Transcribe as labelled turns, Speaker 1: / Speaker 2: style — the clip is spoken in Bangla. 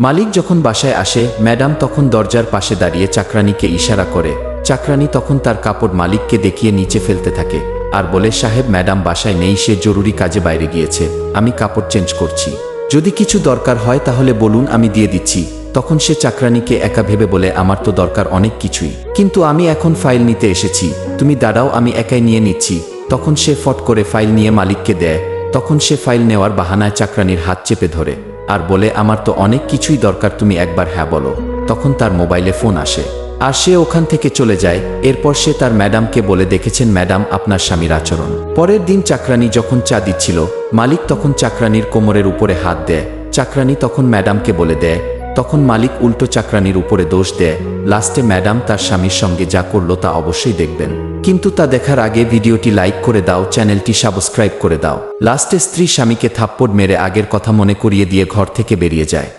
Speaker 1: মালিক যখন বাসায় আসে, ম্যাডাম তখন দরজার পাশে দাঁড়িয়ে চাকরানিকে ইশারা করে। চাকরানি তখন তার কাপড় মালিককে দেখিয়ে নিচে ফেলতে থাকে আর বলে, সাহেব, ম্যাডাম বাসায় নেই, সে জরুরি কাজে বাইরে গিয়েছে। আমি কাপড় চেঞ্জ করছি। যদি কিছু দরকার হয় তাহলে বলুন, আমি দিয়ে দিচ্ছি। তখন সে চাকরানিকে একা ভেবে বলে, আমার তো দরকার অনেক কিছুই। কিন্তু আমি এখন ফাইল নিতে এসেছি। তুমি দাঁড়াও, আমি একাই নিয়ে নিচ্ছি। তখন সে ফট করে ফাইল নিয়ে মালিককে দেয়। তখন সে ফাইল নেওয়ার বাহানায় চাকরানির হাত চেপে ধরে। আর বলে, আমার তো অনেক কিছুই দরকার, তুমি একবার হ্যাঁ বলো। তখন তার মোবাইলে ফোন আসে। আর সে ওখান থেকে চলে যায়। এরপর সে তার ম্যাডামকে বলে, দেখেছেন ম্যাডাম, আপনার স্বামীর আচরণ। পরের দিন চাকরানি যখন চা দিচ্ছিল, মালিক তখন চাকরানির কোমরের উপরে হাত দেয়। চাকরানি তখন ম্যাডামকে বলে দেয় তখন মালিক উল্টো চাকরানির উপরে দোষ দেয়। লাস্টে ম্যাডাম তার স্বামীর সঙ্গে যা করল তা অবশ্যই দেখবেন। কিন্তু তা দেখার আগে ভিডিওটি লাইক করে দাও, চ্যানেলটি সাবস্ক্রাইব করে দাও। লাস্টে স্ত্রী স্বামীকে থাপ্পড় মেরে আগের কথা মনে করিয়ে দিয়ে ঘর থেকে বেরিয়ে যায়।